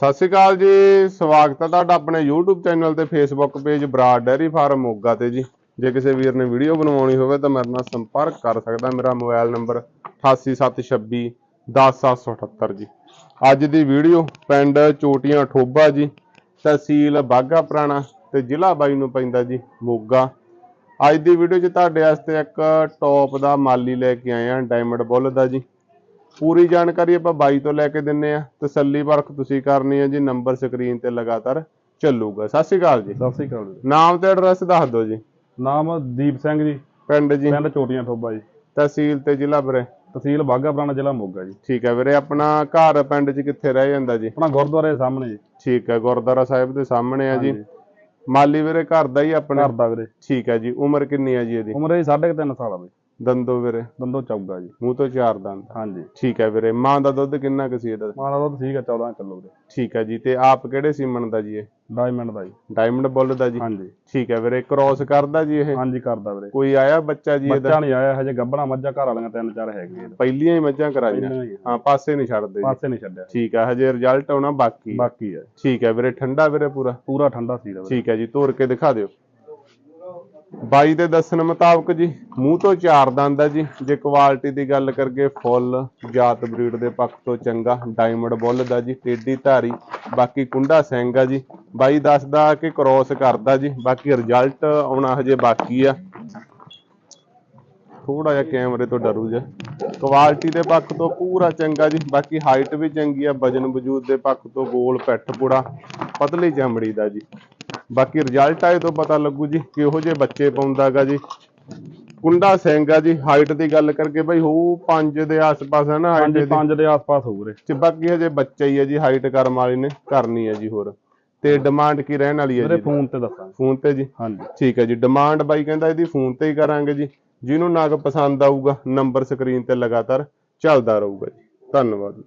ਸਤਿ ਸ਼੍ਰੀ ਅਕਾਲ ਜੀ, ਸਵਾਗਤ ਹੈ ਤੁਹਾਡਾ ਆਪਣੇ YouTube ਚੈਨਲ ਤੇ Facebook page Brar dairy farm Moga ਤੇ ਜੀ। ਜੇ ਕਿਸੇ ਵੀਰ ਨੇ ਵੀਡੀਓ ਬਣਵਾਉਣੀ ਹੋਵੇ ਤਾਂ ਮੇਰੇ ਨਾਲ ਸੰਪਰਕ ਕਰ ਸਕਦਾ ਮੇਰਾ ਮੋਬਾਈਲ ਨੰਬਰ 8876 10778 ਜੀ। ਅੱਜ ਦੀ ਵੀਡੀਓ ਪਿੰਡ ਚੋਟੀਆਂ ਠੋਬਾ ਜੀ, ਤਹਿਸੀਲ ਬਾਘਾ ਪੁਰਾਣਾ ਤੇ ਜ਼ਿਲ੍ਹਾ ਬਾਈ ਨੂੰ ਪੈਂਦਾ ਜੀ, ਮੋਗਾ। ਅੱਜ ਦੀ ਵੀਡੀਓ 'ਚ ਤੁਹਾਡੇ ਵਾਸਤੇ ਇੱਕ ਟੌਪ ਦਾ ਮਾਲੀ ਲੈ ਕੇ ਆਏ ਆ ਡਾਇਮੰਡ ਬੁੱਲ ਦਾ ਜੀ। ਪੂਰੀ ਜਾਣਕਾਰੀ ਆਪਾਂ ਬਾਈ ਤੋਂ ਲੈ ਕੇ ਦਿੰਨੇ ਆ। ਤਸੱਲੀ ਪਰਖ ਤੁਸੀਂ ਕਰਨੀ ਹੈ ਜੀ ਨੰਬਰ ਸਕਰੀਨ ਤੇ ਲਗਾਤਾਰ ਚੱਲੂਗਾ। ਸਤਿ ਸ਼੍ਰੀ ਅਕਾਲ ਜੀ। ਸਤਿ ਸ੍ਰੀ ਅਕਾਲ ਜੀ। ਨਾਮ ਤੇ ਐਡਰੈਸ ਦੱਸ ਦਿਓ ਜੀ। ਨਾਮ ਦੀਪ ਸਿੰਘ ਜੀ। ਪਿੰਡ ਜੀ। ਪਿੰਡ ਚੋਟੀਆਂ ਠੋਬਾ ਜੀ। ਤਹਿਸੀਲ ਤੇ ਜ਼ਿਲ੍ਹਾ ਵੀਰੇ। ਤਹਿਸੀਲ ਬਾਘਾ ਪੁਰਾਣਾ ਜ਼ਿਲ੍ਹਾ ਮੋਗਾ ਜੀ। ਠੀਕ ਹੈ ਵੀਰੇ ਆਪਣਾ ਘਰ ਪਿੰਡ 'ਚ ਕਿੱਥੇ ਰਹਿ ਜਾਂਦਾ ਜੀ? ਆਪਣਾ ਗੁਰਦੁਆਰੇ ਦੇ ਸਾਹਮਣੇ ਜੀ। ਠੀਕ ਹੈ ਗੁਰਦੁਆਰਾ ਸਾਹਿਬ ਦੇ ਸਾਹਮਣੇ ਆ ਜੀ। ਮਾਲੀ ਵੀਰੇ ਘਰ ਦਾ ਹੀ ਆਪਣਾ? ਘਰ ਦਾ ਵੀਰੇ। ਠੀਕ ਹੈ ਜੀ ਉਮਰ ਕਿੰਨੀ ਹੈ ਜੀ ਇਹਦੀ? ਉਮਰ ਕੁ ਤਿੰਨ ਸਾਲ ਆ ਬਈ। ਦੰਦੋ ਵੀਰੇ। ਦੰਦੋ ਚੌਗਾ ਜੀ। ਮੂੰਹ ਤੋਂ ਚਾਰ ਦੰਦ। ਹਾਂਜੀ। ਠੀਕ ਹੈ ਵੀਰੇ। ਮਾਂ ਦਾ ਦੁੱਧ ਕਿੰਨਾ ਕੁ ਸੀ ਇਹਦਾ? ਮਾਂ ਦਾ ਦੁੱਧ ਠੀਕ ਹੈ 14 ਕਿਲੋ ਦੇ ਠੀਕ ਹੈ ਜੀ। ਤੇ ਆਪ ਕਿਹੜੇ ਸੀਮਨ ਦਾ ਜੀ ਇਹ? ਡਾਇਮੰਡ ਦਾ ਜੀ। ਡਾਇਮੰਡ ਬੁੱਲ ਦਾ ਜੀ। ਹਾਂਜੀ। ਠੀਕ ਹੈ ਵੀਰੇ। ਕ੍ਰੋਸ ਕਰਦਾ ਜੀ ਇਹ? ਹਾਂਜੀ ਕਰਦਾ ਵੀਰੇ। ਕੋਈ ਆਇਆ ਬੱਚਾ ਜੀ ਇਹਦਾ? ਬੱਚਾ ਨਹੀਂ ਆਇਆ ਹਜੇ ਗੱਬਣਾ ਮੱਝਾਂ ਘਰ ਵਾਲੀਆਂ ਤਿੰਨ ਚਾਰ ਹੈਗੀਆਂ। ਪਹਿਲੀਆਂ ਹੀ ਮੱਝਾਂ ਕਰਾਈਆਂ। ਪਹਿਲਾਂ ਹੀ ਪਾਸੇ ਨਹੀਂ ਛੱਡਦੇ ਜੀ। ਪਾਸੇ ਨਹੀਂ ਛੱਡਿਆ। ਠੀਕ ਹੈ ਹਜੇ ਰਿਜ਼ਲਟ ਆਉਣਾ ਬਾਕੀ। ਬਾਕੀ ਹੈ ਠੀਕ ਹੈ ਵੀਰੇ। ਠੰਡਾ ਵੀਰੇ ਪੂਰਾ? ਪੂਰਾ ਠੰਡਾ ਸੀ ਵੀਰੇ। ਠੀਕ ਹੈ ਜੀ। ਤੋੜ ਕੇ ਦਿਖਾ ਦਿਓ। ਬਾਈ ਦੇ ਦੱਸਣ ਮੁਤਾਬਕ ਜੀ, ਮੂੰਹ ਤੋਂ ਚਾਰ ਦੰਦ ਆ ਜੀ। ਜੇ ਕੁਆਲਿਟੀ ਦੀ ਗੱਲ ਕਰਗੇ ਫੁੱਲ, ਜਾਤ ਬਰੀਡ ਦੇ ਪੱਖ ਤੋਂ ਚੰਗਾ ਡਾਇਮੰਡ ਬੁੱਲ ਦਾ ਜੀ ਟੇਡੀ ਧਾਰੀ, ਬਾਕੀ ਕੁੰਡਾ ਸਿੰਘ ਆ ਜੀ। ਬਾਈ ਦੱਸਦਾ ਕਿ ਕ੍ਰੋਸ ਕਰਦਾ ਜੀ, ਬਾਕੀ ਰਿਜ਼ਲਟ ਆਉਣਾ ਹਜੇ ਬਾਕੀ ਆ। ਥੋੜਾ ਜਿਹਾ ਕੈਮਰੇ ਤੋਂ ਡਰੂ ਜਾ। ਕੁਆਲਿਟੀ ਦੇ ਪੱਖ ਤੋਂ ਪੂਰਾ ਚੰਗਾ ਜੀ, ਬਾਕੀ ਹਾਈਟ ਵੀ ਚੰਗੀ ਆ, ਵਜਨ ਵਜੂਦ ਦੇ ਪੱਖ ਤੋਂ ਗੋਲ ਪਿੱਠ ਪੂੜਾ, ਪਤਲੀ ਚਮੜੀ ਦਾ ਜੀ। ਬਾਕੀ ਰਿਜ਼ਲਟ ਆਏ ਤੋਂ ਪਤਾ ਲੱਗੂ ਜੀ ਕਿਹੋ ਜਿਹੇ ਬੱਚੇ ਪਾਉਂਦਾਗਾ ਜੀ। ਕੁੰਡਾ ਸਿੰਘ ਆ ਜੀ ਹਾਈਟ ਦੀ ਗੱਲ ਕਰਕੇ ਬਈ ਹੋਊ 5 ਦੇ ਆਸ-ਪਾਸ ਹੈ ਨਾ ਹਾਈਟ ਦੀ ਪੰਜ ਦੇ ਆਸ-ਪਾਸ ਹੋਊ ਵੀਰੇ। ਤੇ ਬਾਕੀ ਹਜੇ ਬੱਚਾ ਹੀ ਹੈ ਜੀ ਹਾਈਟ ਕਰਮ ਵਾਲੀ ਨੇ ਕਰਨੀ ਹੈ ਜੀ ਹੋਰ। ਤੇ ਡਿਮਾਂਡ ਕੀ ਰਹਿਣ ਵਾਲੀ ਹੈ ਜੀ? ਫੋਨ ਤੇ ਦੱਸਾਂਗੇ। ਫੋਨ ਤੇ ਜੀ? ਹਾਂਜੀ। ਠੀਕ ਹੈ ਜੀ ਡਿਮਾਂਡ ਬਾਈ ਕਹਿੰਦਾ ਇਹਦੀ ਫੋਨ ਤੇ ਹੀ ਕਰਾਂਗੇ ਜੀ। ਜਿਹਨੂੰ ਨਗ ਪਸੰਦ ਆਊਗਾ ਨੰਬਰ ਸਕਰੀਨ ਤੇ ਲਗਾਤਾਰ ਚੱਲਦਾ ਰਹੂਗਾ ਜੀ। ਧੰਨਵਾਦ।